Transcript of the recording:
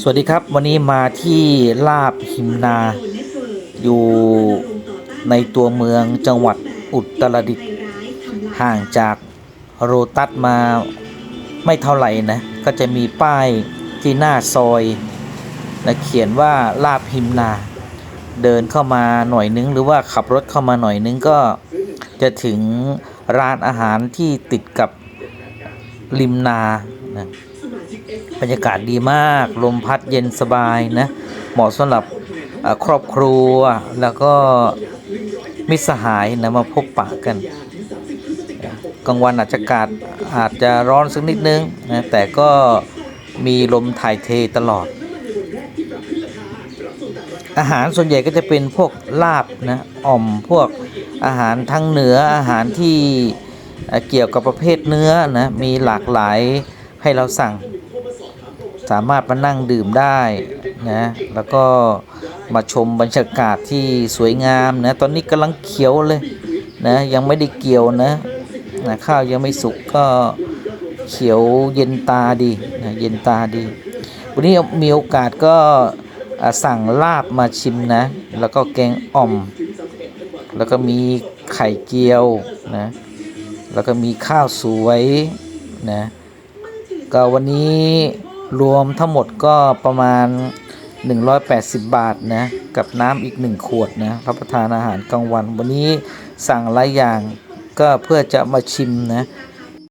สวัสดีครับวันนี้มาที่ลาบหิมนา อยู่ในตัวเมืองจังหวัดอุตรดิตถ์ห่างจากโรตัสมาไม่เท่าไหร่นะ ก็จะมีป้ายที่หน้าซอยนะเขียนว่าลาบหิมนา เดินเข้ามาหน่อยนึง หรือว่าขับรถเข้ามาหน่อยนึงก็จะถึงร้านอาหารที่ติดกับริมนานะ บรรยากาศดีมาก ลมพัดเย็นสบายนะ เหมาะสำหรับครอบครัวแล้วก็มิสหายนะมาพบปะกันกลางวันอาจจะอากาศอาจจะร้อนสักนิดนึงนะแต่ก็มีลมถ่ายเทตลอด อาหารส่วนใหญ่ก็จะเป็นพวกลาบนะอ่อมพวกอาหารทางเหนืออาหารที่เกี่ยวกับประเภทเนื้อนะมีหลากหลายให้เราสั่ง สามารถมานั่งดื่มได้นะแล้วก็มาชมบรรยากาศที่สวยงามนะตอนนี้กำลังเขียวเลยนะยังไม่ได้เกี่ยวนะนะข้าวยังไม่สุกก็เขียวเย็นตาดีนะเย็นตาดี วันนี้มีโอกาสก็สั่งลาบมาชิมนะ แล้วก็แกงอ่อม แล้วก็มีไข่เจียวนะแล้วก็มีข้าวสวยนะก็วันนี้ รวมทั้งหมดก็ประมาณ 180 บาทนะกับน้ำอีก 1 ขวดนะรับประทานอาหารกลางวัน วันนี้สั่งหลายอย่างก็เพื่อจะมาชิมนะ